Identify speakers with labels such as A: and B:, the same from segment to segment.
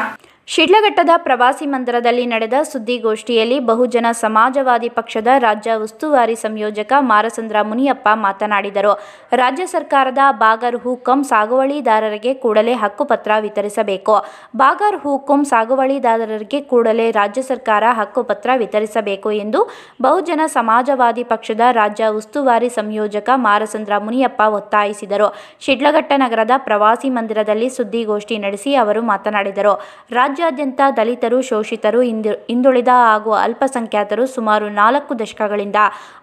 A: Tchau! ಶಿಡ್ಲಘಟ್ಟದ ಪ್ರವಾಸಿ ಮಂದಿರದಲ್ಲಿ ನಡೆದ ಸುದ್ದಿಗೋಷ್ಠಿಯಲ್ಲಿ ಬಹುಜನ ಸಮಾಜವಾದಿ ಪಕ್ಷದ ರಾಜ್ಯ ಉಸ್ತುವಾರಿ ಸಂಯೋಜಕ ಮಾರಸಂದ್ರ ಮುನಿಯಪ್ಪ ಮಾತನಾಡಿದರು. ರಾಜ್ಯ ಸರ್ಕಾರದ ಬಾಗರ್ ಹುಕುಂ ಸಾಗುವಳಿದಾರರಿಗೆ ಕೂಡಲೇ ಹಕ್ಕುಪತ್ರ ವಿತರಿಸಬೇಕು. ಬಾಗರ್ ಹುಕುಂ ಸಾಗುವಳಿದಾರರಿಗೆ ಕೂಡಲೇ ರಾಜ್ಯ ಸರ್ಕಾರ ಹಕ್ಕುಪತ್ರ ವಿತರಿಸಬೇಕು ಎಂದು ಬಹುಜನ ಸಮಾಜವಾದಿ ಪಕ್ಷದ ರಾಜ್ಯ ಉಸ್ತುವಾರಿ ಸಂಯೋಜಕ ಮಾರಸಂದ್ರ ಮುನಿಯಪ್ಪ ಒತ್ತಾಯಿಸಿದರು. ಶಿಡ್ಲಘಟ್ಟ ನಗರದ ಪ್ರವಾಸಿ ಮಂದಿರದಲ್ಲಿ ಸುದ್ದಿಗೋಷ್ಠಿ ನಡೆಸಿ ಅವರು ಮಾತನಾಡಿದರು. ರಾಜ್ಯಾದ್ಯಂತ ದಲಿತರು, ಶೋಷಿತರು, ಹಿಂದು, ಹಿಂದುಳಿದ ಹಾಗೂ ಅಲ್ಪಸಂಖ್ಯಾತರು ಸುಮಾರು ನಾಲ್ಕು ದಶಕಗಳಿಂದ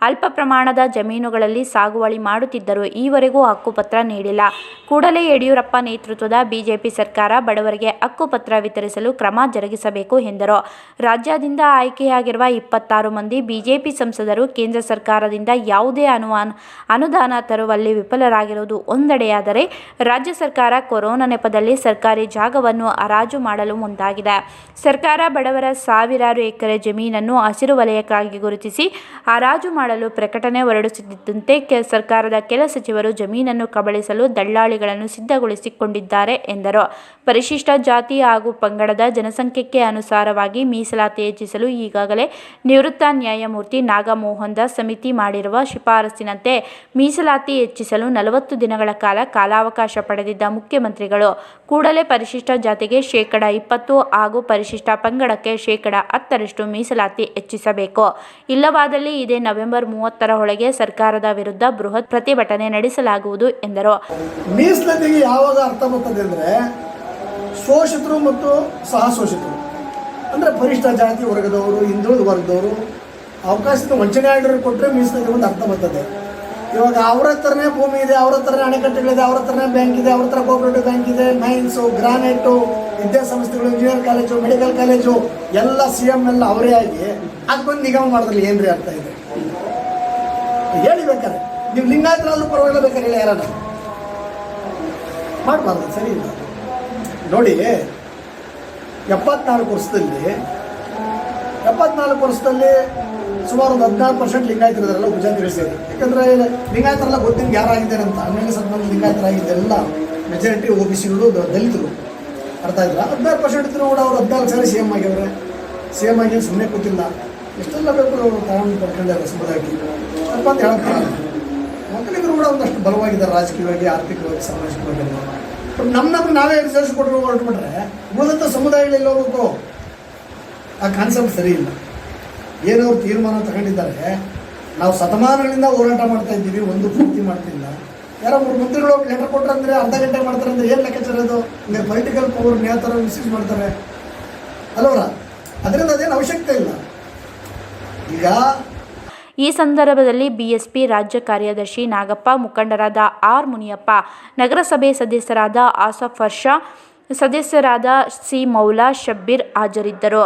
A: ಅಲ್ಪ ಪ್ರಮಾಣದ ಜಮೀನುಗಳಲ್ಲಿ ಸಾಗುವಳಿ ಮಾಡುತ್ತಿದ್ದರು ಈವರೆಗೂ ಹಕ್ಕುಪತ್ರ ನೀಡಿಲ್ಲ. ಕೂಡಲೇ ಯಡಿಯೂರಪ್ಪ ನೇತೃತ್ವದ ಬಿಜೆಪಿ ಸರ್ಕಾರ ಬಡವರಿಗೆ ಹಕ್ಕುಪತ್ರ ವಿತರಿಸಲು ಕ್ರಮ ಜರುಗಿಸಬೇಕು ಎಂದರು. ರಾಜ್ಯದಿಂದ ಆಯ್ಕೆಯಾಗಿರುವ ಇಪ್ಪತ್ತಾರು ಮಂದಿ ಬಿಜೆಪಿ ಸಂಸದರು, ಕೇಂದ್ರ ಸರ್ಕಾರದಿಂದ ಯಾವುದೇ ಅನುವಾನ, ಅನುದಾನ ತರುವಲ್ಲಿ ವಿಫಲರಾಗಿರುವುದು ಒಂದೆಡೆಯಾದರೆ ರಾಜ್ಯ ಸರ್ಕಾರ ಕೊರೋನಾ ನೆಪದಲ್ಲಿ ಸರ್ಕಾರಿ ಜಾಗವನ್ನು ಹರಾಜು ಮಾಡಲು ಮುಂದಾಗಿದೆ. ಸರ್ಕಾರ ಬಡವರ ಸಾವಿರಾರು ಎಕರೆ ಜಮೀನನ್ನು ಹಸಿರು ವಲಯಕ್ಕಾಗಿ ಗುರುತಿಸಿ, ಹರಾಜು ಮಾಡಲು ಪ್ರಕಟಣೆ ಹೊರಡಿಸುತ್ತಿದ್ದಂತೆ ಸರ್ಕಾರದ ಕೆಲ ಸಚಿವರು ಜಮೀನನ್ನು ಕಬಳಿಸಲು ದಳ್ಳಾಳಿಗಳನ್ನು ಸಿದ್ಧಗೊಳಿಸಿಕೊಂಡಿದ್ದಾರೆ ಎಂದರು. ಪರಿಶಿಷ್ಟ ಜಾತಿ ಹಾಗೂ ಪಂಗಡದ ಜನಸಂಖ್ಯೆಗೆ ಅನುಸಾರವಾಗಿ ಮೀಸಲಾತಿ ಹೆಚ್ಚಿಸಲು ಈಗಾಗಲೇ ನಿವೃತ್ತ ನ್ಯಾಯಮೂರ್ತಿ ನಾಗಮೋಹನ್ ದಾಸ್ ಸಮಿತಿ ಮಾಡಿರುವ ಶಿಫಾರಸಿನಂತೆ ಮೀಸಲಾತಿ ಹೆಚ್ಚಿಸಲು ನಲವತ್ತು ದಿನಗಳ ಕಾಲ ಕಾಲಾವಕಾಶ ಪಡೆದಿದ್ದ ಮುಖ್ಯಮಂತ್ರಿಗಳು. ಕೂಡಲೇ ಪರಿಶಿಷ್ಟ ಜಾತಿಗೆ ಶೇಕಡಾ ಇಪ್ಪತ್ತು ಹಾಗೂ ಪರಿಶಿಷ್ಟ ಪಂಗಡಕ್ಕೆ ಶೇಕಡ ಹತ್ತರಷ್ಟು ಮೀಸಲಾತಿ ಹೆಚ್ಚಿಸಬೇಕು. ಇಲ್ಲವಾದಲ್ಲಿ ಇದೇ ನವೆಂಬರ್ ಮೂವತ್ತರ ಒಳಗೆ ಸರ್ಕಾರದ ವಿರುದ್ಧ ಬೃಹತ್ ಪ್ರತಿಭಟನೆ ನಡೆಸಲಾಗುವುದು ಎಂದರು.
B: ಮೀಸಲಾತಿಗೆ ಯಾವಾಗ ಅರ್ಥ ಬರ್ತದೆ ಅಂದರೆ ಶೋಷಿತರು ಮತ್ತು ಸಹ ಶೋಷಿತರು ಅಂದರೆ ಪರಿಷ್ಠ ಜಾತಿ ವರ್ಗದವರು, ಹಿಂದುಳಿದ ವರ್ಗದವರು, ಅವಕಾಶದ ವಂಚನೆ ಆಗಿರೋ ಕೊಟ್ಟರೆ ಮೀಸಲಾತಿ ಒಂದು ಅರ್ಥ ಬರ್ತದೆ. ಇವಾಗ ಅವ್ರ ಹತ್ರನೇ ಭೂಮಿ ಇದೆ, ಅವ್ರ ಹತ್ರನೇ ಅಣೆಕಟ್ಟುಗಳಿದೆ, ಅವ್ರ ಹತ್ರನೇ ಬ್ಯಾಂಕ್ ಇದೆ, ಅವ್ರ ಹತ್ರ ಕೋಪರೇಟಿವ್ ಬ್ಯಾಂಕ್ ಇದೆ ಮೈನ್ಸು ಗ್ರಾನೈಟು ವಿದ್ಯಾಸಂಸ್ಥೆಗಳು ಇಂಜಿನಿಯರ್ ಕಾಲೇಜು ಮೆಡಿಕಲ್ ಕಾಲೇಜು ಎಲ್ಲ ಸಿ ಎಂ ಎಲ್ಲ ಅವರೇ ಆಗಿ ಅದಕ್ಕೊಂದು ನಿಗಮ ಮಾಡಿದ್ರಲ್ಲಿ ಏನ್ರಿ ಅರ್ಥ ಇದೆ? ಹೇಳಿ ಬೇಕಾದ್ರೆ. ನೀವು ಲಿಂಗಾಯತರಾದ್ರೂ ಪರವಾಗಿಲ್ಲ ಬೇಕಾದ್ರೆ ಹೇಳಿ ಯಾರನ್ನ ಮಾಡಬಾರ್ದು ಸರಿ ಇಲ್ಲ. ನೋಡಿ, ಎಪ್ಪತ್ನಾಲ್ಕು ವರ್ಷದಲ್ಲಿ ಎಪ್ಪತ್ನಾಲ್ಕು ವರ್ಷದಲ್ಲಿ ಸುಮಾರು ಒಂದು ಹದಿನಾರು ಪರ್ಸೆಂಟ್ ಲಿಂಗಾಯತರಲ್ಲ ಗುಜರಾತಿಗಳು ಸೇರಿ ಯಾಕಂದರೆ ಲಿಂಗಾಯತರೆಲ್ಲ ಗೊತ್ತಿಲ್ಲ ಯಾರಾಗಿದ್ದಾರೆ ಅಂತ. ಹನ್ನೆರಡು ಸಂಬಂಧ ಲಿಂಗಾಯತರಾಗಿದ್ದೆಲ್ಲ ಮೆಜಾರಿಟಿ ಒ ಬಿ ಸಿಗಳು ದಲಿತರು. ಅರ್ಥ ಆಯ್ತಾ? ಹದಿನಾರು ಪರ್ಸೆಂಟ್ ಇದ್ರು ಕೂಡ ಅವ್ರು ಹದಿನಾಲ್ಕು ಸಾರಿ ಸೇಮ್ ಆಗಿದ್ದಾರೆ. ಆಗ್ಯವ್ರೆ ಸಿ ಎಂ ಆಗಿ ಸುಮ್ಮನೆ ಕೂತಿಲ್ಲ. ಎಷ್ಟೆಲ್ಲ ಬೇಕು ಅವರು ತಗೊಂಡು ಪಡ್ಕೊಂಡಿದ್ದಾರೆ ಸಮುದಾಯಕ್ಕೆ. ತಪ್ಪ ಅಂತ ಹೇಳ್ತಾರೆ ಮಕ್ಕಳಿಗೂ ಕೂಡ ಒಂದಷ್ಟು ಬಲವಾಗಿದ್ದಾರೆ ರಾಜಕೀಯವಾಗಿ, ಆರ್ಥಿಕವಾಗಿ, ಸಾಮಾಜಿಕವಾಗಿ. ಬಟ್ ನಮ್ಮ ನಮ್ಗೆ ನಾವೇ ರಿಸರ್ಚ್ ಕೊಟ್ಟರು ಹೊರಟ್ಬಿಟ್ರೆ ಉಳಿದಂಥ ಸಮುದಾಯಗಳಲ್ಲಿ ಹೋಗ್ಬೇಕು ಆ ಕಾನ್ಸೆಪ್ಟ್ ಸರಿ ಇಲ್ಲ. ಏನವ್ರು ತೀರ್ಮಾನ ತಗೊಂಡಿದ್ದಾರೆ, ನಾವು ಶತಮಾನಗಳಿಂದ ಹೋರಾಟ ಮಾಡ್ತಾ ಇದ್ದೀವಿ, ಒಂದು ಪೂರ್ತಿ ಮಾಡ್ತಿಲ್ಲ. ಯಾರೋ ಮೂರು ಮಂತ್ರಿಗಳು ಲೆಟರ್ ಕೊಟ್ರೆ ಅಂದರೆ ಅರ್ಧ ಗಂಟೆ ಮಾಡ್ತಾರೆ ಅಂದ್ರೆ ಏನು ಲೆಕ್ಕಾಚಾರ ಅದು? ಅಂದರೆ ಪೊಲಿಟಿಕಲ್ ಪವರ್ ಯಾವ ಥರ ಮಿಸ್ಯೂಸ್ ಮಾಡ್ತಾರೆ? ಅಲ್ಲವರ ಅದರಿಂದ ಅದೇನು ಅವಶ್ಯಕತೆ ಇಲ್ಲ. ಈಗ
A: ಈ ಸಂದರ್ಭದಲ್ಲಿ ಬಿಎಸ್ಪಿ ರಾಜ್ಯ ಕಾರ್ಯದರ್ಶಿ ನಾಗಪ್ಪ, ಮುಖಂಡರಾದ ಆರ್ ಮುನಿಯಪ್ಪ, ನಗರಸಭೆ ಸದಸ್ಯರಾದ ಆಸಫ್ ವರ್ಷ, ಸದಸ್ಯರಾದ ಸಿ ಮೌಲಾ ಶಬ್ಬೀರ್ ಹಾಜರಿದ್ದರು.